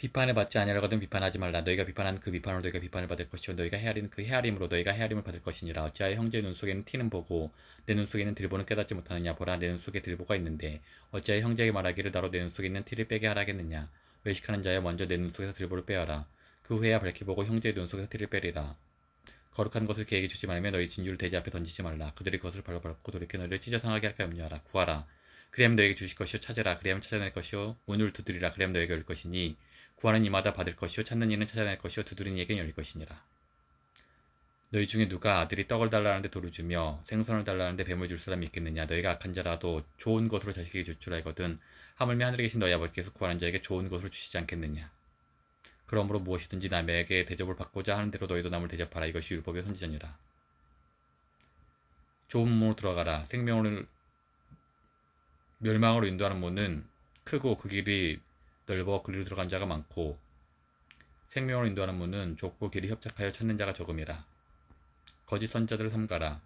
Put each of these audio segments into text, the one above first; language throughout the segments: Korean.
비판을 받지 아니하거든 비판하지 말라. 너희가 비판한 그 비판으로 너희가 비판을 받을 것이요 너희가 헤아린 그 헤아림으로 너희가 헤아림을 받을 것이니라. 어찌하여 형제의 눈 속에는 티는 보고 내 눈 속에는 들보는 깨닫지 못하느냐 보라 내 눈 속에 들보가 있는데 어찌하여 형제에게 말하기를 나로 내 눈 속에 있는 티를 빼게 하라겠느냐 외식하는 자여 먼저 내 눈 속에서 들보를 빼어라. 그 후에야 밝히 보고 형제의 눈 속에서 티를 빼리라. 거룩한 것을 그에게 주지 말며 너희 진주를 돼지 앞에 던지지 말라. 그들이 그것을 발로 밟고 돌이켜 너희를 찢어 상하게 할까 염려하라. 구하라. 그리하면 너에게 주실 것이요 찾으라. 그리하면 찾아낼 것이요 문을 두드리라. 그리하면 너에게 열릴 것이니 구하는 이마다 받을 것이요 찾는 이는 찾아낼 것이요 두드리는 이에게 열릴 것이니라. 너희 중에 누가 아들이 떡을 달라는데 돌을 주며 생선을 달라는데 뱀을 줄 사람이 있겠느냐? 너희가 악한 자라도 좋은 것으로 자식에게 줄 줄 알거든 하물며 하늘에 계신 너희 아버지께서 구하는 자에게 좋은 것을 주시지 않겠느냐? 그러므로 무엇이든지 남에게 대접을 받고자 하는 대로 너희도 남을 대접하라. 이것이 율법의 선지자니라. 좁은 문으로 들어가라. 생명을 멸망으로 인도하는 문은 크고 그 길이 넓어 그리로 들어간 자가 많고 생명으로 인도하는 문은 좁고 길이 협착하여 찾는 자가 적음이라. 거짓 선자들을 삼가라.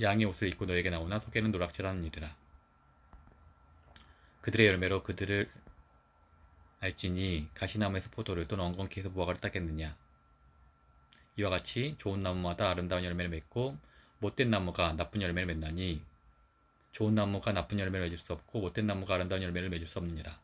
양의 옷을 입고 너에게 나오나 속에는 노락질하는 일이라. 그들의 열매로 그들을 알지니 가시나무에서 포도를 또는 엉겅퀴에서 무화과를 따겠느냐? 이와 같이 좋은 나무마다 아름다운 열매를 맺고 못된 나무가 나쁜 열매를 맺나니 좋은 나무가 나쁜 열매를 맺을 수 없고 못된 나무가 아름다운 열매를 맺을 수 없느니라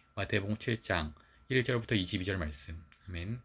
마태복음 7장 1절부터 22절 말씀. 아멘